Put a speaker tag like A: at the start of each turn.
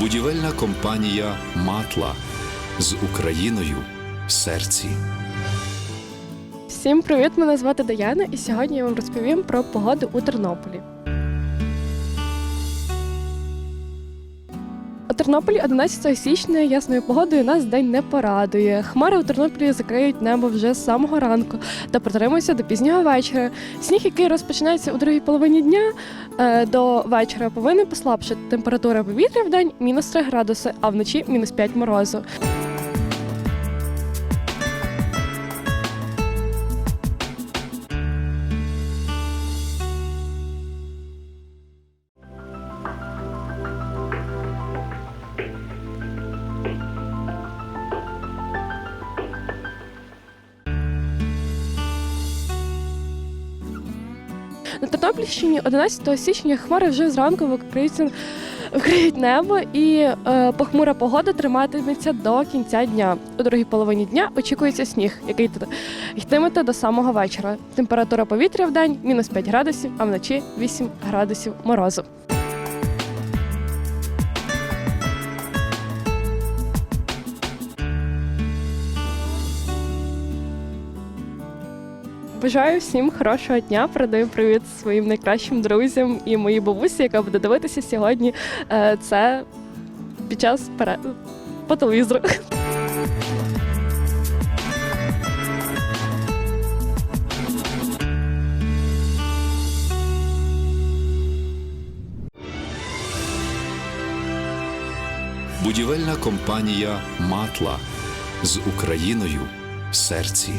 A: Будівельна компанія Матла з Україною в серці.
B: Всім привіт! Мене звати Даяна, і сьогодні я вам розповім про погоду у Тернополі. У Тернополі 11 січня ясною погодою нас день не порадує. Хмари у Тернополі закриють небо вже з самого ранку та протримуються до пізнього вечора. Сніг, який розпочинається у другій половині дня до вечора, повинен послабшити. Температура повітря в день мінус 3 градуси, а вночі мінус 5 морозу. На Тернопільщині 11 січня хмари вже зранку викриються вкриють небо, і е, похмура погода триматиметься до кінця дня. У другій половині дня очікується сніг, який йтиметься до самого вечора. Температура повітря в день мінус 5 градусів, а вночі 8 градусів морозу. Бажаю всім хорошого дня. Передаю привіт своїм найкращим друзям і моїй бабусі, яка буде дивитися сьогодні. е, Це під час пере... по телевізору.
A: Будівельна компанія Матла з Україною в серці.